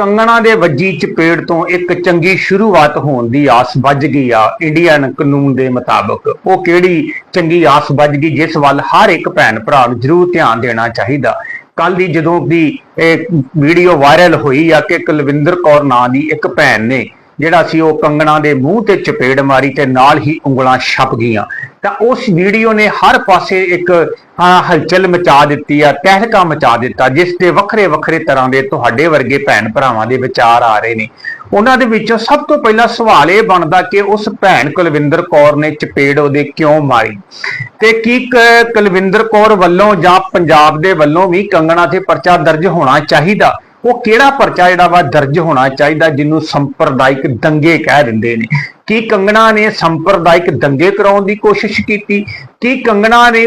ਕੰਗਣਾ ਦੇ ਵੱਜੀ ਚਪੇੜ ਤੋਂ ਇੱਕ ਚੰਗੀ ਸ਼ੁਰੂਆਤ ਹੋਣ ਦੀ ਆਸ ਵੱਜ ਗਈ ਆ ਇੰਡੀਅਨ ਕਾਨੂੰਨ ਦੇ ਮੁਤਾਬਕ। ਉਹ ਕਿਹੜੀ ਚੰਗੀ ਆਸ ਵੱਜ ਗਈ, ਜਿਸ ਵੱਲ ਹਰ ਇੱਕ ਭੈਣ ਭਰਾ ਨੂੰ ਜ਼ਰੂਰ ਧਿਆਨ ਦੇਣਾ ਚਾਹੀਦਾ। ਕੱਲ ਦੀ ਜਦੋਂ ਦੀ ਇਹ ਵੀਡੀਓ ਵਾਇਰਲ ਹੋਈ ਆ ਕਿ ਕੁਲਵਿੰਦਰ ਕੌਰ ਨਾਂ ਦੀ ਇੱਕ ਭੈਣ ਨੇ, ਜਿਹੜਾ ਸੀ ਉਹ ਕੰਗਣਾ ਦੇ ਮੂੰਹ ਤੇ ਚਪੇੜ ਮਾਰੀ ਤੇ ਨਾਲ ਹੀ ਉਂਗਲਾਂ ਛਪ ਗਈਆਂ। ਤਾਂ ਉਸ ਵੀਡੀਓ ਨੇ ਹਰ ਪਾਸੇ ਇੱਕ ਹਾਂ, ਹਲਚਲ ਮਚਾ ਦਿੱਤੀ ਆ ਤਹਿਲਕਾ ਮਚਾ ਦਿੱਤਾ ਜਿਸ ਤੇ ਵੱਖਰੇ ਵੱਖਰੇ ਤਰ੍ਹਾਂ ਦੇ ਤੁਹਾਡੇ ਵਰਗੇ ਭੈਣ ਭਰਾਵਾਂ ਦੇ ਵਿਚਾਰ ਆ ਰਹੇ ਨੇ। ਉਹਨਾਂ ਦੇ ਵਿੱਚੋਂ ਸਭ ਤੋਂ ਪਹਿਲਾ ਸਵਾਲ ਇਹ ਬਣਦਾ ਕਿ ਉਸ ਭੈਣ ਕੁਲਵਿੰਦਰ ਕੌਰ ਨੇ ਚਪੇੜ ਉਹਦੇ ਕਿਉਂ ਮਾਰੀ? ਤੇ ਕੀ ਕ- ਕੁਲਵਿੰਦਰ ਕੌਰ ਵੱਲੋਂ ਜਾਂ ਪੰਜਾਬ ਦੇ ਵੱਲੋਂ ਵੀ ਕੰਗਣਾ ਤੇ ਪਰਚਾ ਦਰਜ ਹੋਣਾ ਚਾਹੀਦਾ? ਉਹ ਕਿਹੜਾ ਪਰਚਾ ਜਿਹੜਾ ਵਾ ਦਰਜ ਹੋਣਾ ਚਾਹੀਦਾ ਜਿਹਨੂੰ ਸੰਪਰਦਾਇਕ ਦੰਗੇ ਕਹਿ ਦਿੰਦੇ ਨੇ? ਕੀ ਕੰਗਣਾ ਨੇ ਸੰਪਰਦਾਇਕ ਦੰਗੇ ਕਰਾਉਣ ਦੀ ਕੋਸ਼ਿਸ਼ ਕੀਤੀ? ਕੀ ਕੰਗਣਾ ਨੇ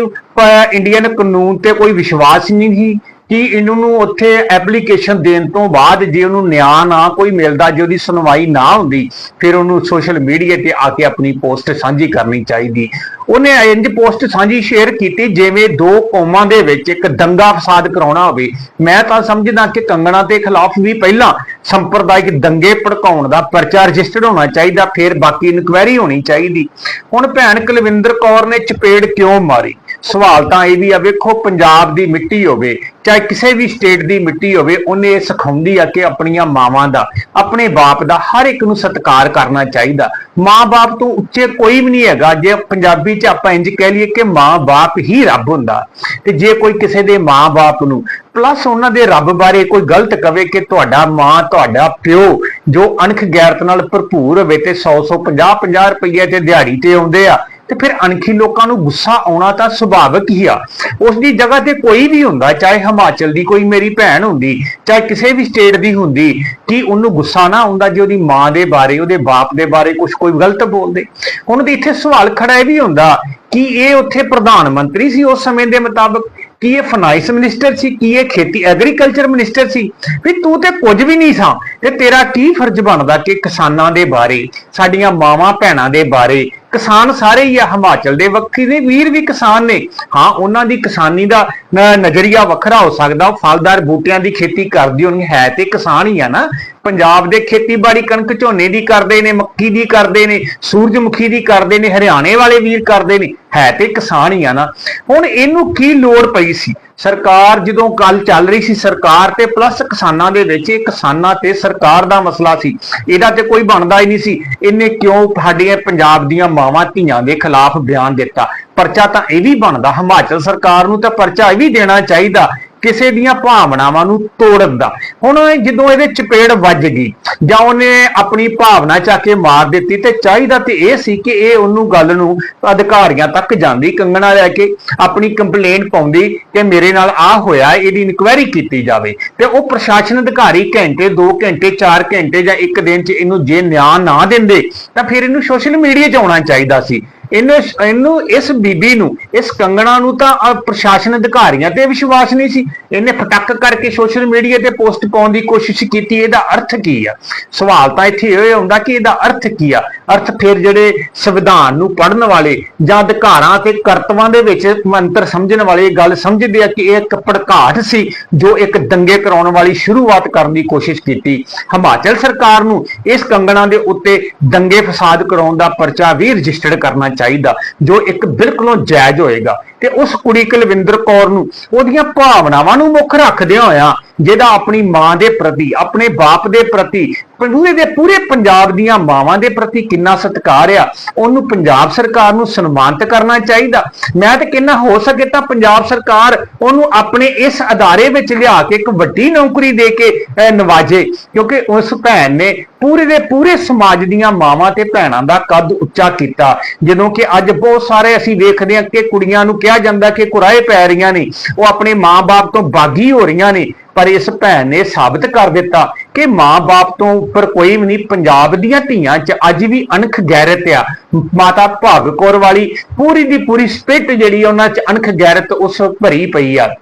ਇੰਡੀਅਨ ਕਾਨੂੰਨ ਤੇ ਕੋਈ ਵਿਸ਼ਵਾਸ ਨਹੀਂ ਸੀ? ਕਿ ਇਹਨਾਂ ਨੂੰ ਉੱਥੇ ਐਪਲੀਕੇਸ਼ਨ ਦੇਣ ਤੋਂ ਬਾਅਦ ਜੇ ਉਹਨੂੰ ਨਿਆਂ ਨਾ ਕੋਈ ਮਿਲਦਾ, ਜੇ ਉਹਦੀ ਸੁਣਵਾਈ ਨਾ ਹੁੰਦੀ, ਫਿਰ ਉਹਨੂੰ ਸੋਸ਼ਲ ਮੀਡੀਆ ਤੇ ਆ ਕੇ ਆਪਣੀ ਪੋਸਟ ਸਾਂਝੀ ਕਰਨੀ ਚਾਹੀਦੀ। ਉਹਨੇ ਇੰਜ ਪੋਸਟ ਸਾਂਝੀ ਸ਼ੇਅਰ ਕੀਤੀ ਜਿਵੇਂ ਦੋ ਕੌਮਾਂ ਦੇ ਵਿੱਚ ਇੱਕ ਦੰਗਾ ਫਸਾਦ ਕਰਾਉਣਾ ਹੋਵੇ। ਮੈਂ ਤਾਂ ਸਮਝਦਾ ਕਿ ਕੰਗਣਾ ਦੇ ਖਿਲਾਫ ਵੀ ਪਹਿਲਾਂ ਸੰਪਰਦਾਇਕ ਦੰਗੇ ਭੜਕਾਉਣ ਦਾ ਪਰਚਾ ਰਜਿਸਟਰਡ ਹੋਣਾ ਚਾਹੀਦਾ, ਫਿਰ ਬਾਕੀ ਇਨਕੁਆਇਰੀ ਹੋਣੀ ਚਾਹੀਦੀ। ਹੁਣ ਭੈਣ ਕੁਲਵਿੰਦਰ ਕੌਰ ਨੇ ਚਪੇੜ ਕਿਉਂ ਮਾਰੀ? ਸਵਾਲ ਤਾਂ ਇਹ ਵੀ ਆ, ਵੇਖੋ ਪੰਜਾਬ ਦੀ ਮਿੱਟੀ ਹੋਵੇ, ਚਾਹੇ ਕਿਸੇ ਵੀ ਸਟੇਟ ਦੀ ਮਿੱਟੀ ਹੋਵੇ, ਉਹਨੇ ਇਹ ਸਿਖਾਉਂਦੀ ਆ ਕਿ ਆਪਣੀਆਂ ਮਾਵਾਂ ਦਾ, ਆਪਣੇ ਬਾਪ ਦਾ ਹਰ ਇੱਕ ਨੂੰ ਸਤਿਕਾਰ ਕਰਨਾ ਚਾਹੀਦਾ। ਮਾਂ-ਬਾਪ ਤੋਂ ਉੱਚੇ ਕੋਈ ਵੀ ਨਹੀਂ ਹੈਗਾ, ਜੇ ਪੰਜਾਬੀ 'ਚ ਆਪਾਂ ਇੰਜ ਕਹਿ ਲਈਏ ਕਿ ਮਾਂ-ਬਾਪ ਹੀ ਰੱਬ ਹੁੰਦਾ, ਤੇ ਜੇ ਕੋਈ ਕਿਸੇ ਦੇ ਮਾਂ-ਬਾਪ ਨੂੰ ਪਲੱਸ ਉਹਨਾਂ ਦੇ ਰੱਬ ਬਾਰੇ ਕੋਈ ਗਲਤ ਕਵੇ ਕਿ ਤੁਹਾਡਾ ਮਾਂ, ਤੁਹਾਡਾ ਪਿਓ, ਜੋ ਅਣਖ ਗੈਰਤ ਨਾਲ ਭਰਪੂਰ ਹੋਵੇ ਤੇ 100 100 50 50 ਰੁਪਏ ਤੇ ਦਿਹਾੜੀ ਤੇ ਆਉਂਦੇ ਆ ਤੇ ਫਿਰ ਅਣਖੀ ਲੋਕਾਂ ਨੂੰ ਗੁੱਸਾ ਆਉਣਾ ਤਾਂ ਸੁਭਾਵਿਕ ਹੀ ਆ। ਉਸ ਦੀ ਜਗ੍ਹਾ ਤੇ ਕੋਈ ਵੀ ਹੁੰਦਾ, ਚਾਹੇ ਹਿਮਾਚਲ ਦੀ ਕੋਈ ਮੇਰੀ ਭੈਣ ਹੁੰਦੀ, ਚਾਹੇ ਕਿਸੇ ਵੀ ਸਟੇਟ ਦੀ ਹੁੰਦੀ, ਕਿ ਉਹਨੂੰ ਗੁੱਸਾ ਨਾ ਆਉਂਦਾ ਜੇ ਉਹਦੀ ਮਾਂ ਦੇ ਬਾਰੇ, ਉਹਦੇ ਬਾਪ ਦੇ ਬਾਰੇ ਕੁਝ ਕੋਈ ਗਲਤ ਬੋਲਦੇ। ਹੁਣ ਤੇ ਇੱਥੇ ਸਵਾਲ ਖੜਾ ਇਹ ਵੀ ਹੁੰਦਾ ਕਿ ਇਹ ਉੱਥੇ ਪ੍ਰਧਾਨ ਮੰਤਰੀ ਸੀ ਉਸ ਸਮੇਂ ਦੇ ਮੁਤਾਬਕ? ਕੀ ਇਹ ਫਾਈਨਾਂਸ ਮਿਨਿਸਟਰ ਸੀ? ਕੀ ਇਹ ਖੇਤੀ ਐਗਰੀਕਲਚਰ ਮਿਨਿਸਟਰ ਸੀ? ਵੀ ਤੂੰ ਤੇ ਕੁਝ ਵੀ ਨਹੀਂ ਸਾਂ, ਤੇ ਤੇਰਾ ਕੀ ਫਰਜ਼ ਬਣਦਾ ਕਿ ਕਿਸਾਨਾਂ ਦੇ ਬਾਰੇ, ਸਾਡੀਆਂ ਮਾਵਾਂ ਭੈਣਾਂ ਦੇ ਬਾਰੇ ਕਿਸਾਨ ਸਾਰੇ ਹੀ ਆ, ਹਿਮਾਚਲ ਦੇ ਵੱਖਰੀ ਨੇ, ਵੀਰ ਵੀ ਕਿਸਾਨ ਨੇ। ਹਾਂ, ਉਹਨਾਂ ਦੀ ਕਿਸਾਨੀ ਦਾ ਨਜ਼ਰੀਆ ਵੱਖਰਾ ਹੋ ਸਕਦਾ, ਉਹ ਫਲਦਾਰ ਬੂਟਿਆਂ ਦੀ ਖੇਤੀ ਕਰਦੀ ਹੋਣੀ ਹੈ ਤੇ ਕਿਸਾਨ ਹੀ ਆ ਨਾ। ਪੰਜਾਬ ਦੇ ਖੇਤੀਬਾੜੀ ਕਣਕ ਝੋਨੇ ਦੀ ਕਰਦੇ ਨੇ, ਮੱਕੀ ਦੀ ਕਰਦੇ ਨੇ, ਸੂਰਜਮੁਖੀ ਦੀ ਕਰਦੇ ਨੇ, ਹਰਿਆਣੇ ਵਾਲੇ ਵੀਰ ਕਰਦੇ ਨੇ, ਹੈ ਤੇ ਕਿਸਾਨ ਹੀ ਆ ਨਾ। ਹੁਣ ਇਹਨੂੰ ਕੀ ਲੋੜ ਪਈ ਸੀ? ਸਰਕਾਰ ਜਦੋਂ ਕੱਲ ਚੱਲ ਰਹੀ ਸੀ ਸਰਕਾਰ ਤੇ ਪਲੱਸ ਕਿਸਾਨਾਂ ਦੇ ਵਿੱਚ ਇਹ ਕਿਸਾਨਾਂ ਤੇ ਸਰਕਾਰ ਦਾ ਮਸਲਾ ਸੀ। ਇਹਦਾ ਤੇ ਕੋਈ ਬਣਦਾ ਹੀ ਨਹੀਂ ਸੀ। ਇਹਨੇ ਕਿਉਂ ਸਾਡੀਆਂ ਪੰਜਾਬ ਦੀਆਂ ਮਾਵਾਂ ਧੀਆਂ ਦੇ ਖਿਲਾਫ ਬਿਆਨ ਦਿੱਤਾ? ਪਰਚਾ ਤਾਂ ਇਹ ਵੀ ਬਣਦਾ, ਹਿਮਾਚਲ ਸਰਕਾਰ ਨੂੰ ਤਾਂ ਪਰਚਾ ਇਹ ਵੀ ਦੇਣਾ ਚਾਹੀਦਾ ਕਿਸੇ ਦੀਆਂ ਭਾਵਨਾਵਾਂ ਨੂੰ ਤੋੜਨ ਦਾ। ਹੁਣ ਜਦੋਂ ਇਹਦੇ ਚਪੇੜ ਵੱਜ ਗਈ, ਜਾਂ ਉਹਨੇ ਆਪਣੀ ਭਾਵਨਾ ਚਾ ਕੇ ਮਾਰ ਦਿੱਤੀ, ਤੇ ਚਾਹੀਦਾ ਤੇ ਇਹ ਸੀ ਕਿ ਇਹ ਉਹਨੂੰ ਗੱਲ ਨੂੰ ਅਧਿਕਾਰੀਆਂ ਤੱਕ ਜਾਂਦੀ, ਕੰਗਣਾ ਲੈ ਕੇ ਆਪਣੀ ਕੰਪਲੇਂਟ ਪਾਉਂਦੀ ਕਿ ਮੇਰੇ ਨਾਲ ਆ ਹੋਇਆ, ਇਹਦੀ ਇਨਕੁਆਇਰੀ ਕੀਤੀ ਜਾਵੇ। ਤੇ ਉਹ ਪ੍ਰਸ਼ਾਸਨ ਅਧਿਕਾਰੀ ਘੰਟੇ 2 ਘੰਟੇ 4 ਘੰਟੇ ਜਾਂ ਇੱਕ ਦਿਨ 'ਚ ਇਹਨੂੰ ਜੇ ਨਿਆਂ ਨਾ ਦਿੰਦੇ, ਤਾਂ ਫਿਰ ਇਹਨੂੰ ਸੋਸ਼ਲ ਮੀਡੀਆ 'ਚ ਆਉਣਾ ਚਾਹੀਦਾ ਸੀ। ਇਹਨੂੰ ਇਹਨੂੰ ਇਸ ਬੀਬੀ ਨੂੰ ਇਸ ਕੰਗਣਾ ਨੂੰ ਤਾਂ ਅਹ, ਪ੍ਰਸ਼ਾਸਨ ਅਧਿਕਾਰੀਆਂ ਤੇ ਵਿਸ਼ਵਾਸ ਨਹੀਂ ਸੀ। ਇਹਨੇ ਫਟੱਕ ਕਰਕੇ ਸੋਸ਼ਲ ਮੀਡੀਆ ਤੇ ਪੋਸਟ ਪਾਉਣ ਦੀ ਕੋਸ਼ਿਸ਼ ਕੀਤੀ। ਇਹਦਾ ਅਰਥ ਕੀ ਆ? ਸਵਾਲ ਤਾਂ ਇੱਥੇ ਇਹ ਹੁੰਦਾ ਕਿ ਇਹਦਾ ਅਰਥ ਕੀ ਆ? ਅਰਥ ਫਿਰ ਜਿਹੜੇ ਸੰਵਿਧਾਨ ਨੂੰ ਪੜ੍ਹਨ ਵਾਲੇ ਜਾਂ ਅਧਿਕਾਰਾਂ ਤੇ ਕਰਤਵਾਂ ਦੇ ਵਿੱਚ ਮੰਤਰ ਸਮਝਣ ਵਾਲੇ ਇਹ ਗੱਲ ਸਮਝਦੇ ਆ ਕਿ ਇਹ ਇੱਕ ਭੜਕਾਟ ਸੀ ਜੋ ਇੱਕ ਦੰਗੇ ਕਰਾਉਣ ਵਾਲੀ ਸ਼ੁਰੂਆਤ ਕਰਨ ਦੀ ਕੋਸ਼ਿਸ਼ ਕੀਤੀ। ਹਿਮਾਚਲ ਸਰਕਾਰ ਨੂੰ ਇਸ ਕੰਗਣਾ ਦੇ ਉੱਤੇ ਦੰਗੇ ਫਸਾਦ ਕਰਾਉਣ ਦਾ ਪਰਚਾ ਵੀ ਰਜਿਸਟਰਡ ਕਰਨਾ ਚਾਹੀਦਾ ਚਾਹੀਦਾ ਜੋ ਇੱਕ ਬਿਲਕੁਲੋਂ ਜਾਇਜ਼ ਹੋਏਗਾ। ਤੇ ਉਸ ਕੁੜੀ ਕੁਲਵਿੰਦਰ ਕੌਰ ਨੂੰ ਉਹਦੀਆਂ ਭਾਵਨਾਵਾਂ ਨੂੰ ਮੁੱਖ ਰੱਖਦਿਆਂ ਹੋਇਆ ਜਿਹਦਾ ਆਪਣੀ ਮਾਂ ਦੇ ਪ੍ਰਤੀ ਆਪਣੇ ਬਾਪ ਦੇ ਪ੍ਰਤੀ ਪੂਰੇ ਦੇ ਪੂਰੇ ਪੰਜਾਬ ਦੀਆਂ ਮਾਵਾਂ ਦੇ ਪ੍ਰਤੀ ਕਿੰਨਾ ਸਤਿਕਾਰ ਆ ਉਹਨੂੰ ਪੰਜਾਬ ਸਰਕਾਰ ਨੂੰ ਸਨਮਾਨਿਤ ਕਰਨਾ ਚਾਹੀਦਾ। ਮੈਂ ਤਾਂ ਕਿੰਨਾ ਹੋ ਸਕੇ ਤਾਂ ਪੰਜਾਬ ਸਰਕਾਰ ਉਹਨੂੰ ਆਪਣੇ ਇਸ ਅਦਾਰੇ ਵਿੱਚ ਲਿਆ ਕੇ ਇੱਕ ਵੱਡੀ ਨੌਕਰੀ ਦੇ ਕੇ ਅਹ, ਨਵਾਜੇ ਕਿਉਂਕਿ ਉਸ ਭੈਣ ਨੇ ਪੂਰੇ ਦੇ ਪੂਰੇ ਸਮਾਜ ਦੀਆਂ ਮਾਵਾਂ ਤੇ ਭੈਣਾਂ ਦਾ ਕੱਦ ਉੱਚਾ ਕੀਤਾ। ਜਦੋਂ ਕਿ ਅੱਜ ਬਹੁਤ ਸਾਰੇ ਅਸੀਂ ਵੇਖਦੇ ਹਾਂ ਕਿ ਕੁੜੀਆਂ ਨੂੰ ਕਿਹਾ ਜਾਂਦਾ ਕਿ ਕੁਰਾਏ ਪੈ ਰਹੀਆਂ ਨੇ, ਉਹ ਆਪਣੇ ਮਾਂ-ਬਾਪ ਤੋਂ ਬਾਗੀ ਹੋ ਰਹੀਆਂ ਨੇ, ਪਰ ਇਸ ਭੈਣ ਨੇ ਸਾਬਤ ਕਰ ਦਿੱਤਾ ਕਿ ਮਾਂ-ਬਾਪ ਤੋਂ ਉੱਪਰ ਕੋਈ ਵੀ ਨਹੀਂ, ਪੰਜਾਬ ਦੀਆਂ ਧੀਆਂ 'ਚ ਅੱਜ ਵੀ ਅਣਖ ਗੈਰਤ ਆ। ਮਾਤਾ ਭਾਗ ਕੌਰ ਵਾਲੀ ਪੂਰੀ ਦੀ ਪੂਰੀ ਸਪਿਟ ਜਿਹੜੀ ਉਹਨਾਂ 'ਚ ਅਣਖ ਗੈਰਤ ਉਸ ਭਰੀ ਪਈ ਆ।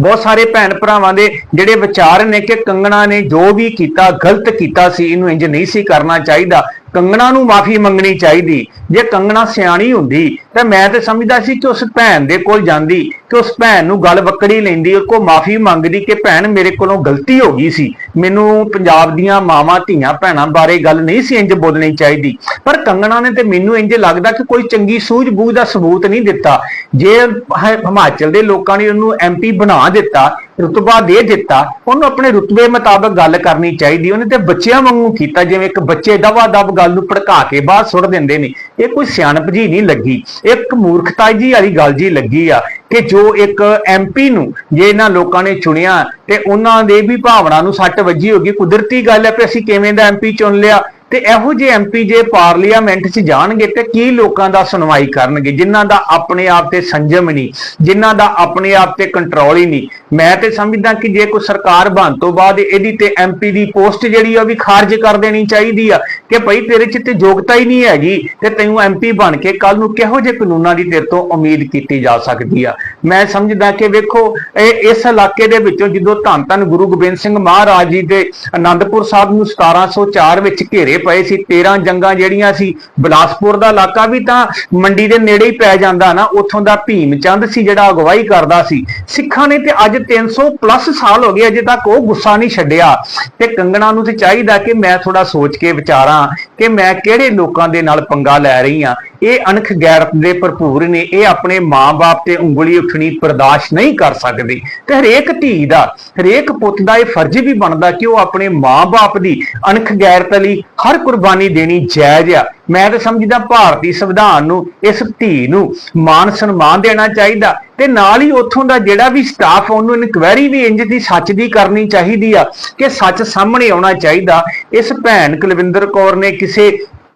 ਬਹੁਤ ਸਾਰੇ ਭੈਣ ਭਰਾਵਾਂ ਦੇ ਜਿਹੜੇ ਵਿਚਾਰ ਨੇ ਕਿ ਕੰਗਣਾ ਨੇ ਜੋ ਵੀ ਕੀਤਾ, ਗਲਤ ਕੀਤਾ ਸੀ, ਇਹਨੂੰ ਇੰਜ ਨਹੀਂ ਸੀ ਕਰਨਾ ਚਾਹੀਦਾ। ਕੰਗਣਾ ਨੂੰ ਮਾਫੀ ਮੰਗਣੀ ਚਾਹੀਦੀ। ਜੇ ਕੰਗਣਾ ਸਿਆਣੀ ਹੁੰਦੀ, ਤਾਂ ਮੈਂ ਤੇ ਸਮਝਦਾ ਸੀ ਕਿ ਉਸ ਭੈਣ ਦੇ ਕੋਲ ਜਾਂਦੀ, ਕਿ ਉਸ ਭੈਣ ਨੂੰ ਗੱਲ ਵਕੜੀ ਲੈਂਦੀ, ਉਹ ਕੋ ਮਾਫੀ ਮੰਗਦੀ ਕਿ ਭੈਣ ਮੇਰੇ ਕੋਲੋਂ ਗਲਤੀ ਹੋ ਗਈ ਸੀ। ਮੈਨੂੰ ਪੰਜਾਬ ਦੀਆਂ ਮਾਵਾਂ, ਧੀਆਂ, ਭੈਣਾਂ ਬਾਰੇ ਗੱਲ ਨਹੀਂ ਸੀ ਇੰਜ ਬੋਲਣੀ ਚਾਹੀਦੀ। ਪਰ ਕੰਗਣਾ ਨੇ ਤੇ ਮੈਨੂੰ ਇੰਜ ਲੱਗਦਾ ਕਿ ਕੋਈ ਚੰਗੀ ਸੂਝ-ਬੂਝ ਦਾ ਸਬੂਤ ਨਹੀਂ ਦਿੱਤਾ। ਜੇ ਹਿਮਾਚਲ ਦੇ ਲੋਕਾਂ ਨੇ ਉਹਨੂੰ ਐਮਪੀ ਬਣਾ ਦਿੱਤਾ ਰੁਤਬਾ ਦੇ ਦਿੱਤਾ, ਉਹਨੂੰ ਆਪਣੇ ਰੁਤਬੇ ਮੁਤਾਬਕ ਗੱਲ ਕਰਨੀ ਚਾਹੀਦੀ, ਉਹਨੇ ਤੇ ਬੱਚਿਆਂ ਵਾਂਗੂ ਕੀਤਾ, ਜਿਵੇਂ ਇੱਕ ਬੱਚੇ ਦਵਾ ਦਬ ਗੱਲ ਨੂੰ ਭੜਕਾ ਕੇ ਬਾਹਰ ਸੁੱਟ ਦਿੰਦੇ ਨੇ। ਇਹ ਕੋਈ ਸਿਆਣਪ ਜੀ ਨਹੀਂ ਲੱਗੀ, ਇੱਕ ਮੂਰਖਤਾ ਜੀ ਵਾਲੀ ਗੱਲ ਜੀ ਲੱਗੀ ਆ ਕਿ ਜੋ ਇੱਕ ਐਮਪੀ ਨੂੰ ਜੇ ਇਹਨਾਂ ਲੋਕਾਂ ਨੇ ਚੁਣਿਆ ਤੇ ਉਹਨਾਂ ਦੇ ਵੀ ਭਾਵਨਾ ਨੂੰ ਸੱਟ ਵੱਜੀ ਹੋਗੀ, ਕੁਦਰਤੀ ਗੱਲ ਹੈ ਕਿ ਅਸੀਂ ਕਿਵੇਂ ਦਾ ਐਮਪੀ ਚੁਣ ਲਿਆ ਤੇ ਇਹੋ ਜਿਹੇ ਐਮਪੀ ਜੇ ਪਾਰਲੀਮੈਂਟ 'ਚ ਜਾਣਗੇ ਤੇ ਕੀ ਲੋਕਾਂ ਦਾ ਸੁਣਵਾਈ ਕਰਨਗੇ? ਜਿਨ੍ਹਾਂ ਦਾ ਆਪਣੇ ਆਪ ਤੇ ਸੰਜਮ ਨਹੀਂ, ਜਿਨ੍ਹਾਂ ਦਾ ਆਪਣੇ ਆਪ ਤੇ ਕੰਟਰੋਲ ਹੀ ਨਹੀਂ। ਮੈਂ ਤੇ ਸਮਝਦਾ ਕਿ ਜੇ ਕੋਈ ਸਰਕਾਰ ਬਣ ਤੋਂ ਬਾਅਦ ਇਹਦੀ ਤੇ ਐਮਪੀ ਦੀ ਪੋਸਟ ਜਿਹੜੀ ਆ ਵੀ ਖਾਰਜ ਕਰ ਦੇਣੀ ਚਾਹੀਦੀ ਆ ਕਿ ਭਾਈ ਤੇਰੇ 'ਚ ਤੇ ਯੋਗਤਾ ਹੀ ਨਹੀਂ ਹੈਗੀ ਤੇ ਤੈਨੂੰ ਐਮਪੀ ਬਣ ਕੇ ਕੱਲ ਨੂੰ ਕਿਹੋ ਜਿਹੇ ਕਾਨੂੰਨਾਂ ਦੀ ਤੇਰੇ ਤੋਂ ਉਮੀਦ ਕੀਤੀ ਜਾ ਸਕਦੀ ਆ। ਮੈਂ ਸਮਝਦਾ ਕਿ ਵੇਖੋ, ਇਹ ਇਸ ਇਲਾਕੇ ਦੇ ਵਿੱਚੋਂ ਜਦੋਂ ਧੰਨ ਧੰਨ ਗੁਰੂ ਗੋਬਿੰਦ ਸਿੰਘ ਮਹਾਰਾਜ ਜੀ ਦੇ ਆਨੰਦਪੁਰ ਸਾਹਿਬ ਨੂੰ 1704 ਵਿੱਚ ਘੇਰੇ ਪਏ ਸੀ 13 ਜੰਗਾਂ ਜਿਹੜੀਆਂ ਸੀ, ਬਿਲਾਸਪੁਰ ਦਾ ਇਲਾਕਾ ਵੀ ਤਾਂ ਮੰਡੀ ਦੇ ਨੇੜੇ ਹੀ ਪੈ ਜਾਂਦਾ ਨਾ, ਉੱਥੋਂ ਦਾ ਭੀਮ ਚੰਦ ਸੀ ਜਿਹੜਾ ਅਗਵਾਈ ਕਰਦਾ ਸੀ। ਸਿੱਖਾਂ ਨੇ ਤੇ ਅੱਜ 300 ਪਲੱਸ ਸਾਲ ਹੋ ਗਏ, ਅਜੇ ਤੱਕ ਉਹ ਗੁੱਸਾ ਨਹੀਂ ਛੱਡਿਆ। ਤੇ ਕੰਗਣਾ ਨੂੰ ਤੇ ਚਾਹੀਦਾ ਕਿ ਮੈਂ ਥੋੜਾ ਸੋਚ ਕੇ ਵਿਚਾਰਾਂ, ਕਿ ਮੈਂ ਕਿਹੜੇ ਲੋਕਾਂ ਦੇ ਨਾਲ ਪੰਗਾ ਲੈ ਰਹੀ ਆ ਇਹ ਅਣਖ ਗੈਰਤ ਦੇ ਭਰਪੂਰ ਨੇ, ਇਹ ਆਪਣੇ ਮਾਂ-ਬਾਪ ਤੇ ਉਂਗਲੀ ਉੱਠਣੀ ਬਰਦਾਸ਼ਤ ਨਹੀਂ ਕਰ ਸਕਦੇ। ਤੇ ਹਰੇਕ ਧੀ ਦਾ, ਹਰੇਕ ਪੁੱਤ ਦਾ ਇਹ ਫਰਜ਼ ਵੀ ਬਣਦਾ ਕਿ ਉਹ ਆਪਣੇ ਮਾਂ-ਬਾਪ ਦੀ ਅਣਖ ਗੈਰਤ ਲਈ ਹਰ ਕੁਰਬਾਨੀ ਦੇਣੀ ਜਾਇਜ਼ ਆ। ਮੈਂ ਤਾਂ ਸਮਝਦਾ ਭਾਰਤੀ ਸੰਵਿਧਾਨ ਨੂੰ, ਇਸ ਧੀ ਨੂੰ ਮਾਨ ਸਨਮਾਨ ਦੇਣਾ ਚਾਹੀਦਾ। ਤੇ ਨਾਲ ਹੀ ਉੱਥੋਂ ਦਾ ਜਿਹੜਾ ਵੀ ਸਟਾਫ ਉਹਨੂੰ ਇਨਕੁਆਇਰੀ ਵੀ ਇੰਜ ਦੀ ਸੱਚ ਦੀ ਕਰਨੀ ਚਾਹੀਦੀ ਆ ਕਿ ਸੱਚ ਸਾਹਮਣੇ ਆਉਣਾ ਚਾਹੀਦਾ। ਇਸ ਭੈਣ ਕੁਲਵਿੰਦਰ ਕੌਰ ਨੇ ਕਿਸੇ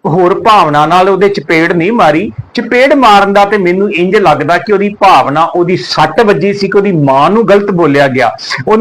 ਹੋਰ ਭਾਵਨਾ ਨਾਲ ਉਹਦੇ ਚਪੇੜ ਨਹੀਂ ਮਾਰੀ। ਚਪੇੜ ਮਾਰਨ ਦਾ ਤੇ ਮੈਨੂੰ ਇੰਜ ਲੱਗਦਾ ਕਿ ਉਹਦੀ ਭਾਵਨਾ, ਉਹਦੀ ਸੱਟ ਵੱਜੀ ਸੀ ਕਿ ਉਹਦੀ ਮਾਂ ਨੂੰ ਗਲਤ ਬੋਲਿਆ ਗਿਆ। ਉਹ